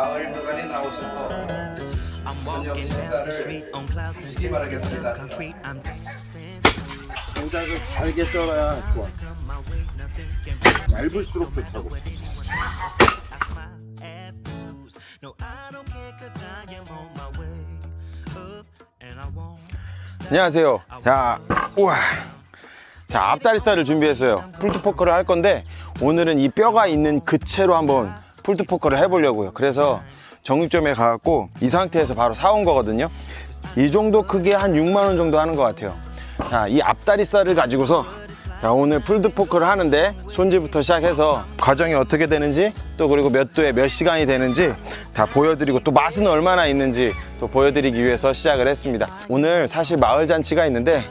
마을 도가니 나오셔서 I'm 저녁 식사를 드시기 바라겠습니다. 장작을 잘게 썰어야 좋아. 얇을수록 좋다고. 안녕하세요. 자, 우와. 자, 앞다리살을 준비했어요. 풀트포커를 할 건데 오늘은 이 뼈가 있는 그 채로 한번 풀트포커를 해보려고요. 그래서 정육점에 가갖고 이 상태에서 바로 사온 거거든요. 이 정도 크기에 한 6만 원 정도 하는 것 같아요. 자, 이 앞다리살을 가지고서 자, 오늘 풀드 포크를 하는데 손질부터 시작해서 과정이 어떻게 되는지 또 그리고 몇 도에 몇 시간이 되는지 다 보여드리고 또 맛은 얼마나 있는지 또 보여드리기 위해서 시작을 했습니다. 오늘 사실 마을 잔치가 있는데 자,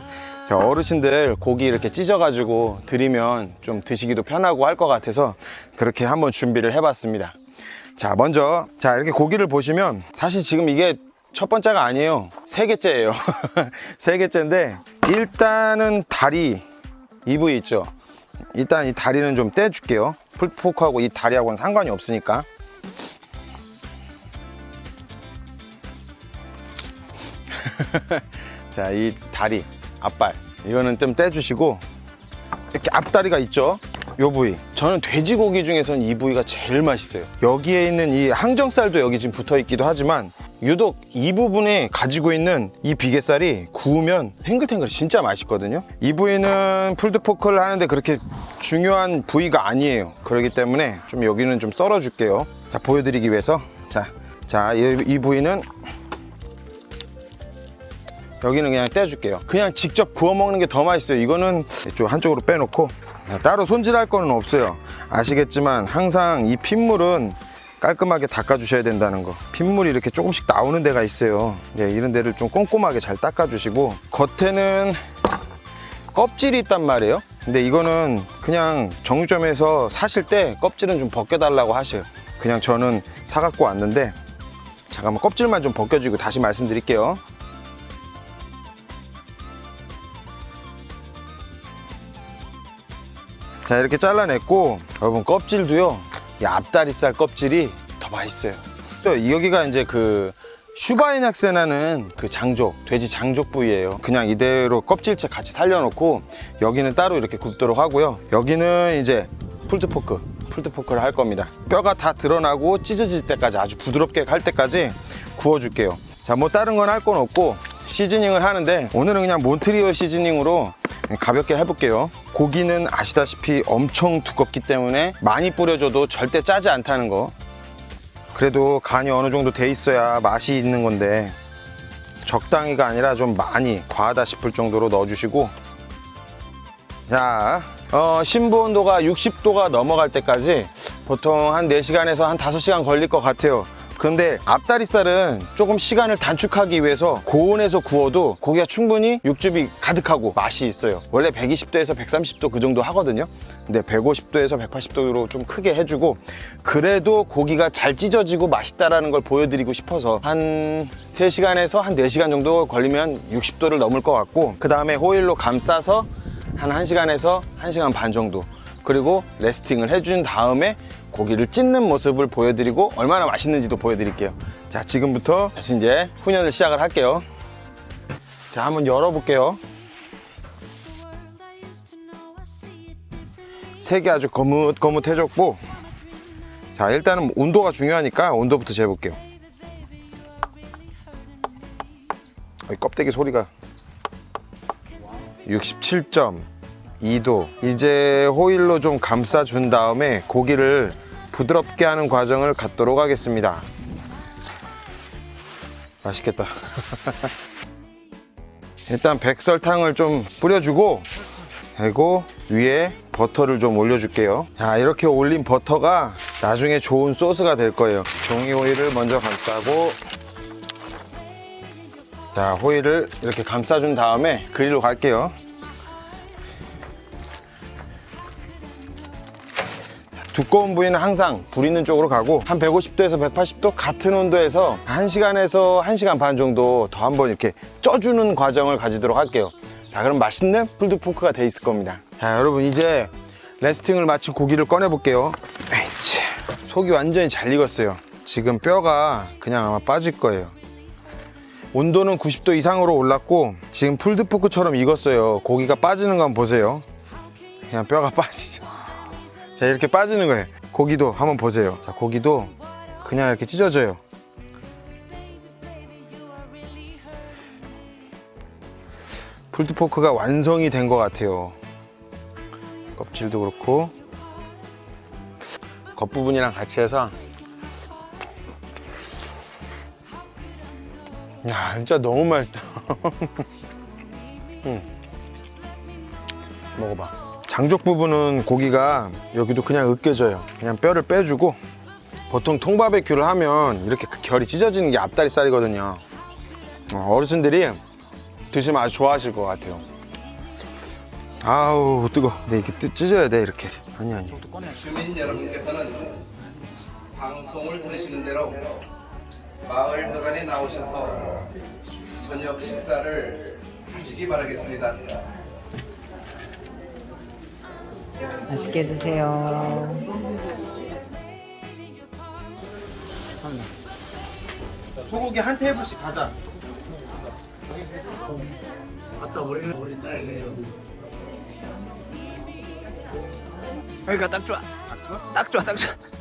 어르신들 고기 이렇게 찢어가지고 드리면 좀 드시기도 편하고 할 것 같아서 그렇게 한번 준비를 해봤습니다. 자, 먼저 자 이렇게 고기를 보시면 사실 지금 이게 첫 번째가 아니에요. 세 개째예요. 세 개째인데 일단은 다리 이 부위 있죠. 일단 이 다리는 좀 떼줄게요. 풀포크하고 이 다리하고는 상관이 없으니까. 자, 이 다리, 앞발 이거는 좀 떼주시고 이렇게 앞다리가 있죠. 요 부위. 저는 돼지고기 중에서는 이 부위가 제일 맛있어요. 여기에 있는 이 항정살도 여기 지금 붙어 있기도 하지만 유독 이 부분에 가지고 있는 이 비계살이 구우면 탱글탱글 진짜 맛있거든요. 이 부위는 풀드포크를 하는데 그렇게 중요한 부위가 아니에요. 그렇기 때문에 좀 여기는 좀 썰어 줄게요. 자, 보여드리기 위해서. 자, 자, 이, 이 부위는 여기는 그냥 떼줄게요. 그냥 직접 구워 먹는 게 더 맛있어요. 이거는 좀 한쪽으로 빼놓고 따로 손질할 거는 없어요. 아시겠지만 항상 이 핏물은 깔끔하게 닦아주셔야 된다는 거. 핏물이 이렇게 조금씩 나오는 데가 있어요. 네, 이런 데를 좀 꼼꼼하게 잘 닦아주시고 겉에는 껍질이 있단 말이에요. 근데 이거는 그냥 정육점에서 사실 때 껍질은 좀 벗겨달라고 하셔요. 그냥 저는 사갖고 왔는데 잠깐만 껍질만 좀 벗겨주고 다시 말씀드릴게요. 자 이렇게 잘라냈고 여러분 껍질도요 이 앞다리살 껍질이 더 맛있어요. 또 여기가 이제 그 슈바이낙세나는 그 장족 돼지 장족 부위예요. 그냥 이대로 껍질째 같이 살려놓고 여기는 따로 이렇게 굽도록 하고요. 여기는 이제 풀드포크 풀드포크를 할 겁니다. 뼈가 다 드러나고 찢어질 때까지 아주 부드럽게 할 때까지 구워줄게요. 자 뭐 다른 건 할 건 없고 시즈닝을 하는데 오늘은 그냥 몬트리올 시즈닝으로 가볍게 해볼게요. 고기는 아시다시피 엄청 두껍기 때문에 많이 뿌려줘도 절대 짜지 않다는 거. 그래도 간이 어느 정도 돼 있어야 맛이 있는 건데 적당히가 아니라 좀 많이 과하다 싶을 정도로 넣어주시고 자 어, 신부 온도가 60도가 넘어갈 때까지 보통 한 4시간에서 한 5시간 걸릴 것 같아요. 근데 앞다리살은 조금 시간을 단축하기 위해서 고온에서 구워도 고기가 충분히 육즙이 가득하고 맛이 있어요. 원래 120도에서 130도 그 정도 하거든요. 근데 150도에서 180도로 좀 크게 해주고 그래도 고기가 잘 찢어지고 맛있다라는 걸 보여드리고 싶어서 한 3시간에서 한 4시간 정도 걸리면 60도를 넘을 것 같고 그 다음에 호일로 감싸서 한 1시간에서 1시간 반 정도 그리고 레스팅을 해준 다음에 고기를 찢는 모습을 보여드리고 얼마나 맛있는지도 보여드릴게요. 자 지금부터 다시 이제 훈연을 시작을 할게요. 자 한번 열어볼게요. 색이 아주 거뭇거뭇해졌고 자 일단은 온도가 중요하니까 온도부터 재볼게요. 이 껍데기 소리가 67.2도. 이제 호일로 좀 감싸준 다음에 고기를 부드럽게 하는 과정을 갖도록 하겠습니다. 맛있겠다. 일단 백설탕을 좀 뿌려주고 그리고 위에 버터를 좀 올려줄게요. 자 이렇게 올린 버터가 나중에 좋은 소스가 될 거예요. 종이 호일을 먼저 감싸고 자 호일을 이렇게 감싸준 다음에 그릴로 갈게요 두꺼운 부위는 항상 불 있는 쪽으로 가고 한 150도에서 180도 같은 온도에서 1시간에서 1시간 반 정도 더 한번 이렇게 쪄주는 과정을 가지도록 할게요 자 그럼 맛있는 풀드포크가 돼 있을 겁니다 자 여러분 이제 레스팅을 마친 고기를 꺼내 볼게요 속이 완전히 잘 익었어요 지금 뼈가 그냥 아마 빠질 거예요. 온도는 90도 이상으로 올랐고 지금 풀드포크처럼 익었어요. 고기가 빠지는 거 한번 보세요. 그냥 뼈가 빠지죠. 자 이렇게 빠지는 거예요. 고기도 한번 보세요. 자 고기도 그냥 이렇게 찢어져요. 풀드포크가 완성이 된 것 같아요. 껍질도 그렇고 겉부분이랑 같이 해서 야 진짜 너무 맛있다 음. 먹어봐 장족 부분은 고기가 여기도 그냥 으깨져요. 그냥 뼈를 빼주고 보통 통바베큐를 하면 이렇게 결이 찢어지는 게 앞다리 살이거든요. 어, 어르신들이 드시면 아주 좋아하실 것 같아요. 아우 뜨거. 네 이렇게 뜯- 찢어야 돼 이렇게. 아니 아니. 주민 여러분께서는 방송을 들으시는 대로 마을 회관에 나오셔서 저녁 식사를 하시기 바라겠습니다. 맛있게 드세요. 소고기 한 테이블씩 가자 여기가 딱 좋아. 딱 좋아, 딱 좋아.